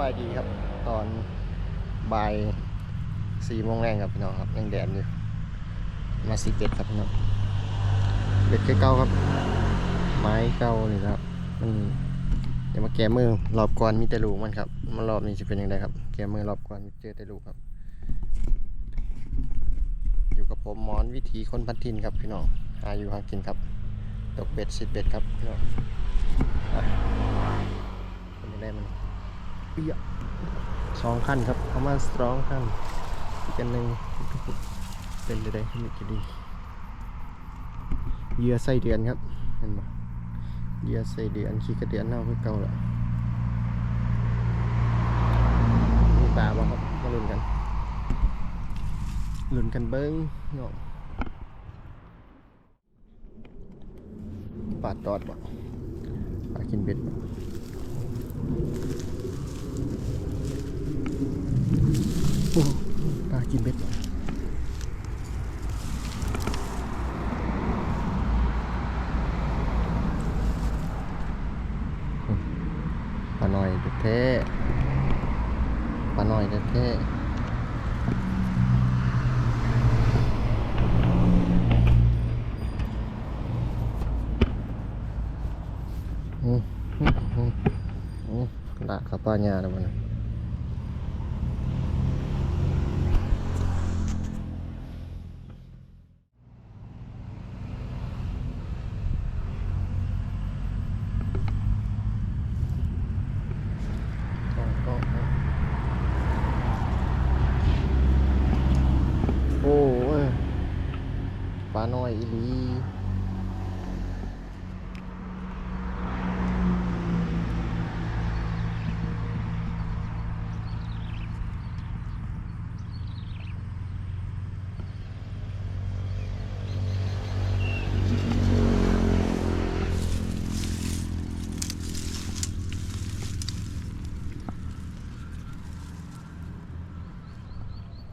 บายดีครับ ตอนบ่ายสี่โมงแรงครับพี่น้องครับยังแดดอยู่มาสิเป็ดครับพี่น้องเบ็ดเก่าครับ ไม้เก่านี่ครับมันเดี๋ยวมาแกะมือรอบก่อนมีแต่ลูกมันครับมารอบนี้จะเป็นยังไงครับ แกะมือรอบก่อนมีเจอแต่ลูกครับ อยู่กับผมมอนวิถีคนพันทินครับพี่น้องหาอยู่หากินครับตกเบ็ดสิบเบ็ดครับพี่น้องอะเป็นยังไงมัน เปี้ยสองขั้นครับประมาณสองขั้นอีกอันหนึ่งเป็นยังไงขึ้นอีกจะดีเยื่อไส้เดือนครับเห็นปะเยื่อไส้เดือนขี้กระเดือนเน่าคือเก่าและมีปลาบ้างครับมาลุ้นกันลุ้นกันเบิ้งเนาะปลาตอดบ่ปลากินเบ็ดบ่ ปลากินเบ็ดบ่ปลาหน่อยแท้ๆปลาหน่อยแท้ๆอืมอืมอืมอืมละขับปลาญ้าแล้วมันโอ้ยปลา น้อยอีลี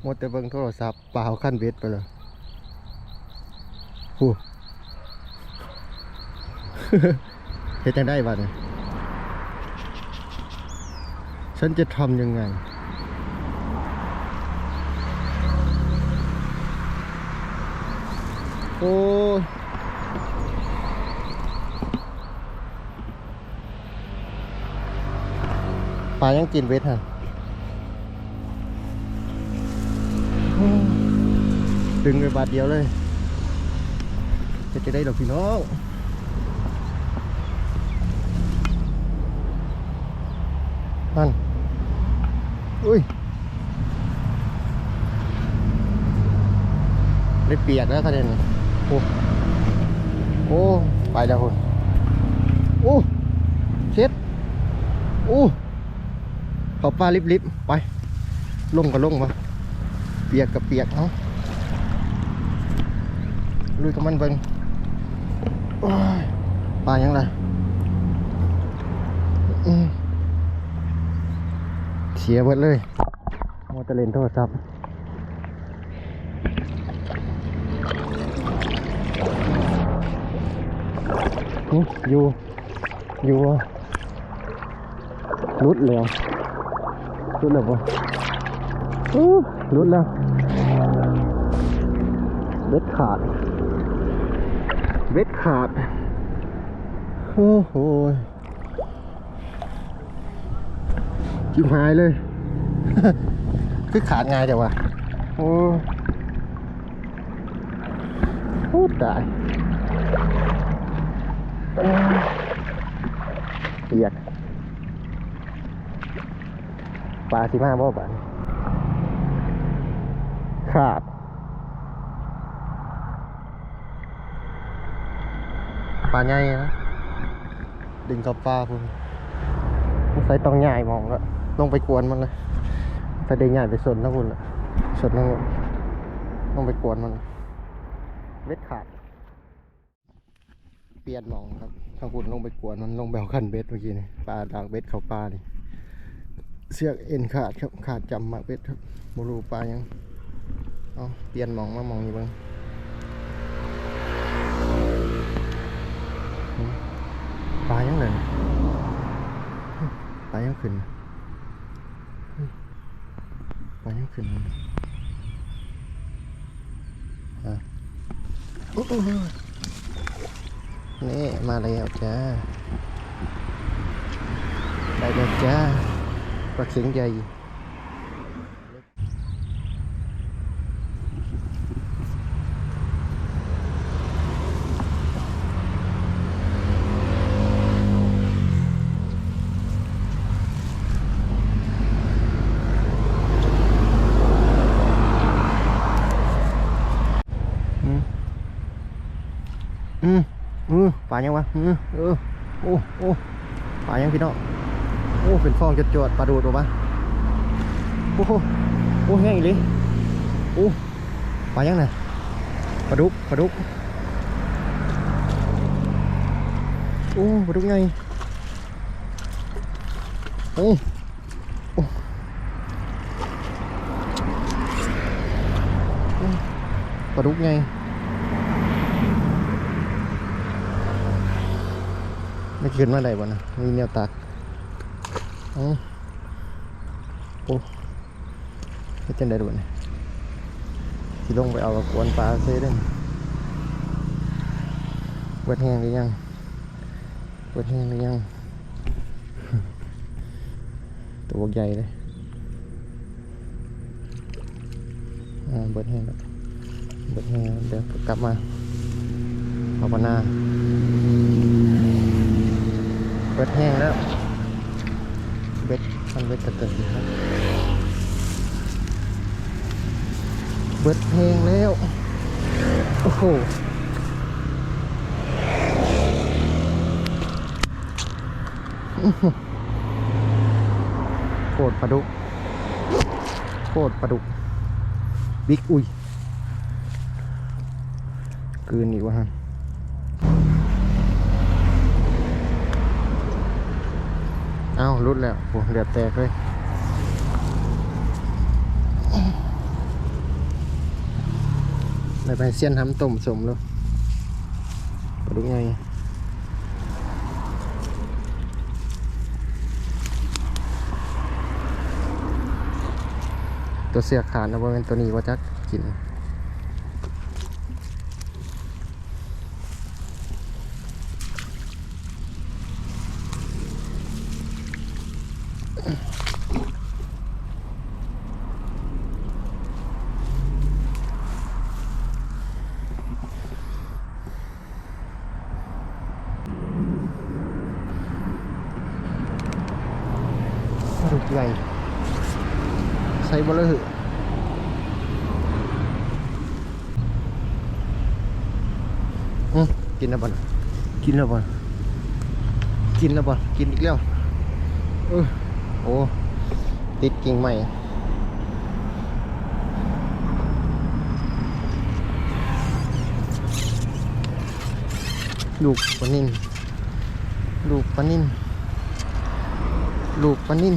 มดแต่เบิ่งโทรศัพท์เปล่าขั้นเบ็ดไปเลย หูเฮ็ดจังได้บ้าเนี่ยฉันจะทำยังไงโอ้ปลายังกินเบ็ดฮะดึงไปบาทเดียวเลย จะจะได้ดอกพี่น้องนั่นอุ้ยได้เปียกแล้วคะเด่นโอ้โอ้ไปแล้วคุณโอ้เช็ดโอ้เขาปลาลิบๆไปลงก็ลงมาเปียกกับเปียกเนาะลุยกับมันเบิ่ง ปลายังไงเสียหมดเลยมอเตอร์เลนโทรศัพท์อยู่อยู่รุดแล้วรุดแล้วปะรุดแล้วเบ็ดขาด เบ็ดขาด โอ้โหจิ้มหายเลย คือขาดง่ายจังวะโอ้โอ้ตายเยเปียกปลาสิมาบ่ปะขาด ปลาใหญ่นะ ดึงกับปลาคุณใส่ต้องใหญ่มองแล้วลงไปกวนมันเลยใส่เด้งใหญ่ไปสนนะคุณละสนนะคุณลงไปกวนมันเบ็ดขาด เปลี่ยนมองครับถ้าคุณลงไปกวนมันลงแบวขั้นเบ็ดเมื่อกี้นี่ปลาดางเบ็ดเขาปลานี่เสือกเอ็นขาดครับขาดจำมาเบ็ดครับบรูปลายังเอาเปลี่ยนมองมามองอยู่บ้างายยังเลยตายยังขึ้นตายยังขึ้นฮะนี่มาแล้วจ้าได้แล้วจ้าปลาเข็งใหญ่ อืมปลายังวะอืมเออโอ้โอ้ปลายังพี่น้องโอ้เป็นฟองจดจดๆปลาดูดออกมาโอ้โหโอ้แห้งอีหลิโอ้ปลายังน่ะปลาดุกปลาดุกโอ้ปลาดุกไงโอ้โอ้โอ้ปลาดุกไง ไม่ขึ้นมาได้บ่นะมีแนวตักโอ้โอ้เฮ็ดจังได๋ดูนี่สิลงไปเอากับกวนปลาเซ่เด้นเบิดแห้งหรือยังเบิดแห้งหรือยัง ตัวใหญ่เลยอ่าเบิดแห้งเบิดแห้งเดี๋ยวกลับมาเอาปนา บิดแห้งแล้วเบ็ดมันเบ็ดกระเตินครับเบิดเพลงแล้ว โอ้โหโคตรปลาดุกโคตรปลาดุกบิ๊กอุ้ยกืนอีกวะฮะ อ้ารุดแล้วโหเดือดแตกเลยไปไปเสี้ยนทำต้มสมแล้วปดุกไงตัวเสียขาดนะว่าเป็นตัวนี้ว่าจักกิน ปลาดุกใหญ่ใส่บอลเลยเหอะอืมกินแล้วบอลกินแล้วบอลกินแล้วบอลกินอีกแล้วเออ โอ้ติดกิ่งใหม่ลูกปลานิ่นลูกปลานิ่นลูกปลานิ่น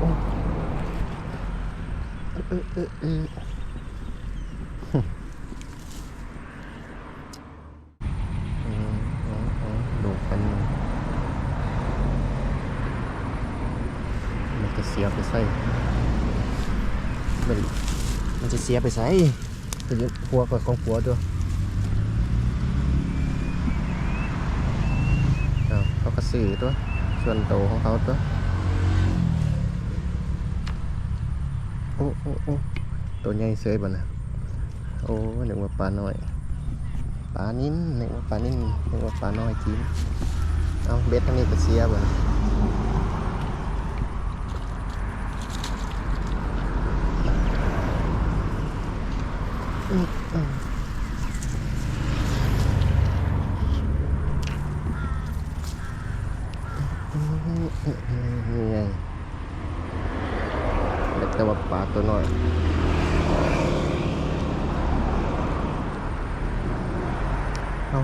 โอ้โอ้เออเออเออฮึอืมอืมอืมลูกปลานิ่นมันจะเสียไปใส่มันมันจะเสียไปใส่ตัวหัวกับของหัวตัวอ้วเขาก็ซื้อตัวส่วนโตของเขาตัว โอ้โอ้โอ้ตัวใหญ่เสยบ่นะโอ้หนึกว่าปลาน้อยปลานิ่นนึกว่าปลานิ่นนึกว่าปลาน้อยกินเอาเบ็ดทางนี้ก็เสียบ่นะ นี่ไงเด็ก แต่ว่าปลาตัวน้อยเอา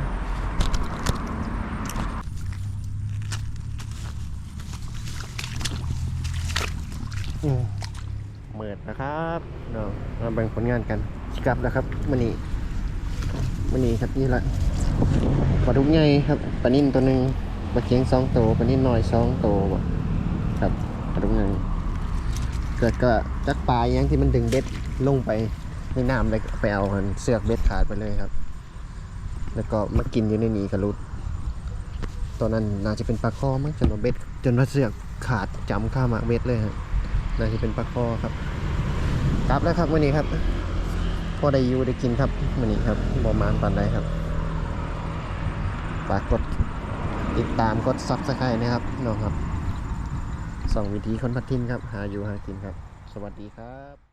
อืมเมิดนะครับเนาะโอ้เบิ่งผลงานกันสกลับแล้วครับมื้อนี้มื้อนี้ครับนี่ละปลาดุกใหญ่ครับปลานิ่นตัวหนึ่งปลาเค็งสองตัวปลานิ่นน้อยสองตัวครับปลาดุกใหญ่ เกิดก็จักปลาอหยังที่มันดึงเบ็ดลงไปในน้ำเลยไปเอามันเสือกเบ็ดขาดไปเลยครับ แล้วก็มากินอยู่ในนี้กระลุดตอนนั้นน่าจะเป็นปลาคอมั้งจนว่าเบ็ดจนว่าเสือกขาดจำข้ามาเบ็ดเลยฮะน่าจะเป็นปลาคอครับกลับแล้วครับวันนี้ครับพอได้อยู่ได้กินครับวันนี้ครับบอมานปันได้ครับฝากกดติดตามกดซับสไครต์นะครับน้องครับ สองวิธีคนพัดทินครับ หาอยู่หากินครับ สวัสดีครับ